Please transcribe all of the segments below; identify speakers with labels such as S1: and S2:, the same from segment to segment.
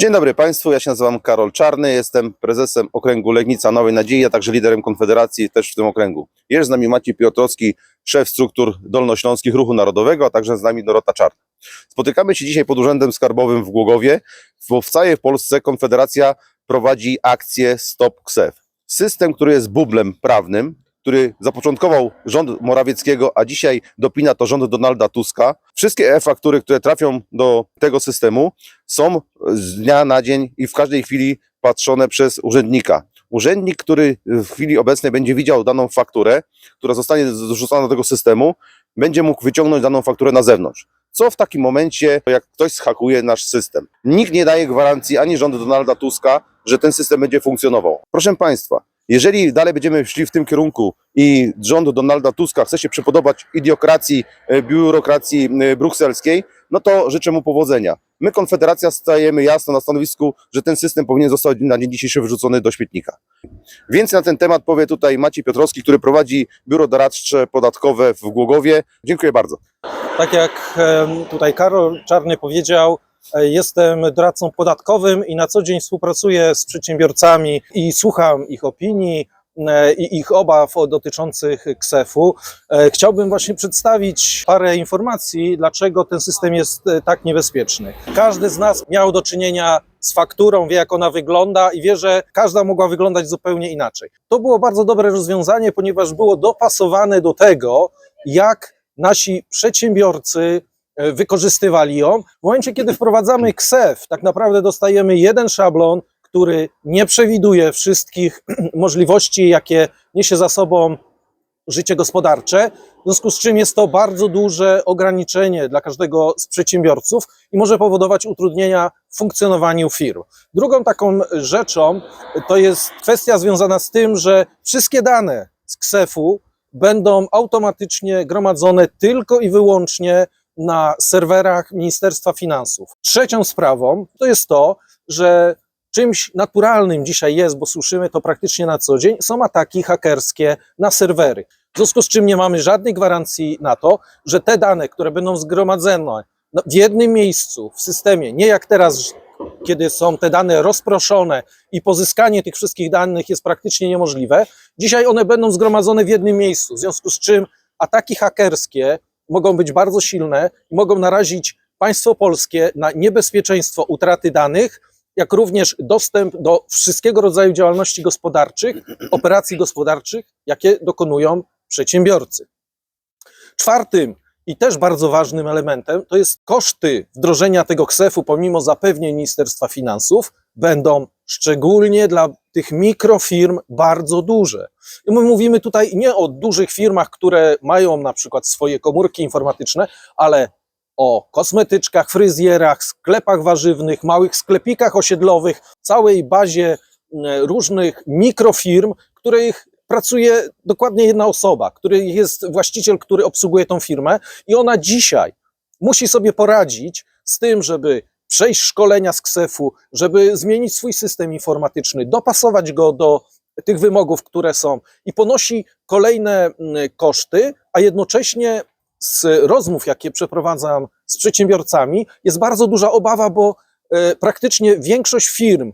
S1: Dzień dobry Państwu, ja się nazywam Karol Czarny, jestem prezesem okręgu Legnica Nowej Nadziei, a także liderem Konfederacji też w tym okręgu. Jest z nami Maciej Piotrowski, szef struktur dolnośląskich Ruchu Narodowego, a także z nami Dorota Czarna. Spotykamy się dzisiaj pod Urzędem Skarbowym w Głogowie, bo w całej Polsce Konfederacja prowadzi akcję Stop KSEF. System, który jest bublem prawnym, który zapoczątkował rząd Morawieckiego, a dzisiaj dopina to rząd Donalda Tuska. Wszystkie e-faktury, które trafią do tego systemu, są z dnia na dzień i w każdej chwili patrzone przez urzędnika. Urzędnik, który w chwili obecnej będzie widział daną fakturę, która zostanie zrzucona do tego systemu, będzie mógł wyciągnąć daną fakturę na zewnątrz. Co w takim momencie, jak ktoś schakuje nasz system? Nikt nie daje gwarancji ani rząd Donalda Tuska, że ten system będzie funkcjonował. Proszę Państwa, jeżeli dalej będziemy szli w tym kierunku i rząd Donalda Tuska chce się przypodobać idiokracji, e, biurokracji brukselskiej, no to życzę mu powodzenia. My, Konfederacja, stajemy jasno na stanowisku, że ten system powinien zostać na dzień dzisiejszy wyrzucony do śmietnika. Więcej na ten temat powie tutaj Maciej Piotrowski, który prowadzi biuro doradcze podatkowe w Głogowie. Dziękuję bardzo.
S2: Tak jak tutaj Karol Czarny powiedział, jestem doradcą podatkowym i na co dzień współpracuję z przedsiębiorcami i słucham ich opinii e, i ich obaw dotyczących KSEF-u. E, Chciałbym właśnie przedstawić parę informacji, dlaczego ten system jest e, tak niebezpieczny. Każdy z nas miał do czynienia z fakturą, wie jak ona wygląda i wie, że każda mogła wyglądać zupełnie inaczej. To było bardzo dobre rozwiązanie, ponieważ było dopasowane do tego, jak nasi przedsiębiorcy e, wykorzystywali ją. W momencie, kiedy wprowadzamy KSEF, tak naprawdę dostajemy jeden szablon, który nie przewiduje wszystkich możliwości, jakie niesie za sobą życie gospodarcze, w związku z czym jest to bardzo duże ograniczenie dla każdego z przedsiębiorców i może powodować utrudnienia w funkcjonowaniu firm. Drugą taką rzeczą to jest kwestia związana z tym, że wszystkie dane z KSEF-u będą automatycznie gromadzone tylko i wyłącznie na serwerach Ministerstwa Finansów. Trzecią sprawą to jest to, że czymś naturalnym dzisiaj jest, bo słyszymy to praktycznie na co dzień, są ataki hakerskie na serwery. W związku z czym nie mamy żadnej gwarancji na to, że te dane, które będą zgromadzone w jednym miejscu w systemie, nie jak teraz, kiedy są te dane rozproszone i pozyskanie tych wszystkich danych jest praktycznie niemożliwe, dzisiaj one będą zgromadzone w jednym miejscu, w związku z czym ataki hakerskie mogą być bardzo silne i mogą narazić państwo polskie na niebezpieczeństwo utraty danych, jak również dostęp do wszystkiego rodzaju działalności gospodarczych, operacji gospodarczych, jakie dokonują przedsiębiorcy. Czwartym i też bardzo ważnym elementem to jest koszty wdrożenia tego KSEF-u, pomimo zapewnień Ministerstwa Finansów, będą szczególnie dla tych mikrofirm bardzo duże. I my mówimy tutaj nie o dużych firmach, które mają na przykład swoje komórki informatyczne, ale o kosmetyczkach, fryzjerach, sklepach warzywnych, małych sklepikach osiedlowych, całej bazie różnych mikrofirm, których pracuje dokładnie jedna osoba, który jest właściciel, który obsługuje tą firmę i ona dzisiaj musi sobie poradzić z tym, żeby przejść szkolenia z KSEF-u, żeby zmienić swój system informatyczny, dopasować go do tych wymogów, które są i ponosi kolejne mm, koszty, a jednocześnie z rozmów, jakie przeprowadzam z przedsiębiorcami, jest bardzo duża obawa, bo e, praktycznie większość firm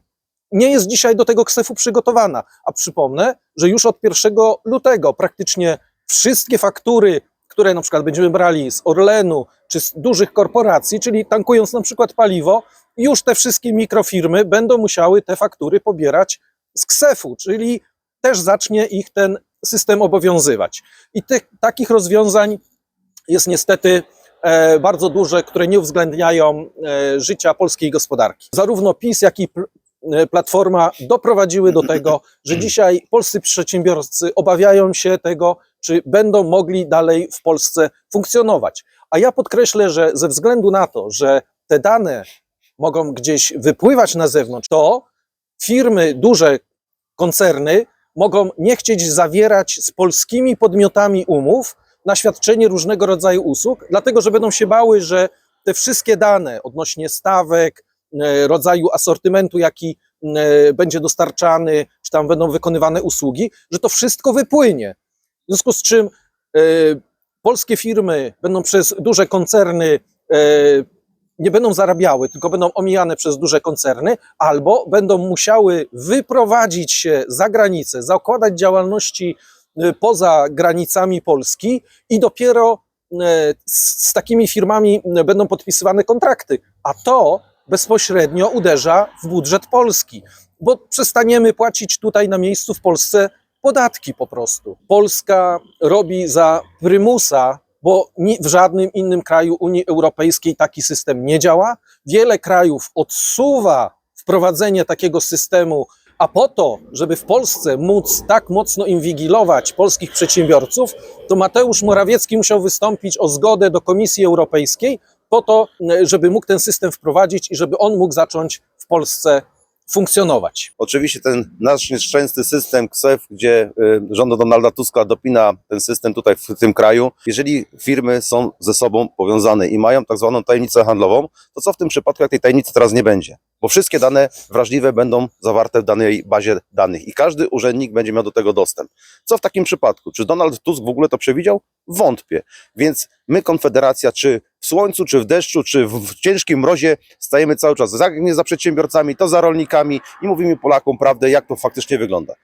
S2: nie jest dzisiaj do tego KSEF-u przygotowana. A przypomnę, że już od 1 lutego praktycznie wszystkie faktury, które na przykład będziemy brali z Orlenu czy z dużych korporacji, czyli tankując na przykład paliwo, już te wszystkie mikrofirmy będą musiały te faktury pobierać z KSEF-u, czyli też zacznie ich ten system obowiązywać. I tych, takich rozwiązań jest niestety e, bardzo duże, które nie uwzględniają e, życia polskiej gospodarki. Zarówno PiS, jak i Platforma doprowadziły do tego, że dzisiaj polscy przedsiębiorcy obawiają się tego, czy będą mogli dalej w Polsce funkcjonować. A ja podkreślę, że ze względu na to, że te dane mogą gdzieś wypływać na zewnątrz, to firmy, duże koncerny mogą nie chcieć zawierać z polskimi podmiotami umów na świadczenie różnego rodzaju usług, dlatego że będą się bały, że te wszystkie dane odnośnie stawek, e, rodzaju asortymentu, jaki e, będzie dostarczany, czy tam będą wykonywane usługi, że to wszystko wypłynie. W związku z czym e, polskie firmy będą przez duże koncerny e, nie będą zarabiały, tylko będą omijane przez duże koncerny, albo będą musiały wyprowadzić się za granicę, zakładać działalności poza granicami Polski i dopiero z, z takimi firmami będą podpisywane kontrakty. A to bezpośrednio uderza w budżet Polski, bo przestaniemy płacić tutaj na miejscu w Polsce podatki po prostu. Polska robi za prymusa, bo w żadnym innym kraju Unii Europejskiej taki system nie działa. Wiele krajów odsuwa wprowadzenie takiego systemu, a po to, żeby w Polsce móc tak mocno inwigilować polskich przedsiębiorców, to Mateusz Morawiecki musiał wystąpić o zgodę do Komisji Europejskiej po to, żeby mógł ten system wprowadzić i żeby on mógł zacząć w Polsce funkcjonować.
S1: Oczywiście ten nasz nieszczęsny system KSEF, gdzie y, rząd Donalda Tuska dopina ten system tutaj w tym kraju, jeżeli firmy są ze sobą powiązane i mają tak zwaną tajemnicę handlową, to co w tym przypadku, jak tej tajemnicy teraz nie będzie? Bo wszystkie dane wrażliwe będą zawarte w danej bazie danych i każdy urzędnik będzie miał do tego dostęp. Co w takim przypadku? Czy Donald Tusk w ogóle to przewidział? Wątpię. Więc my, Konfederacja, czy w słońcu, czy w deszczu, czy w, ciężkim mrozie stajemy cały czas, jak nie za przedsiębiorcami, to za rolnikami i mówimy Polakom prawdę, jak to faktycznie wygląda.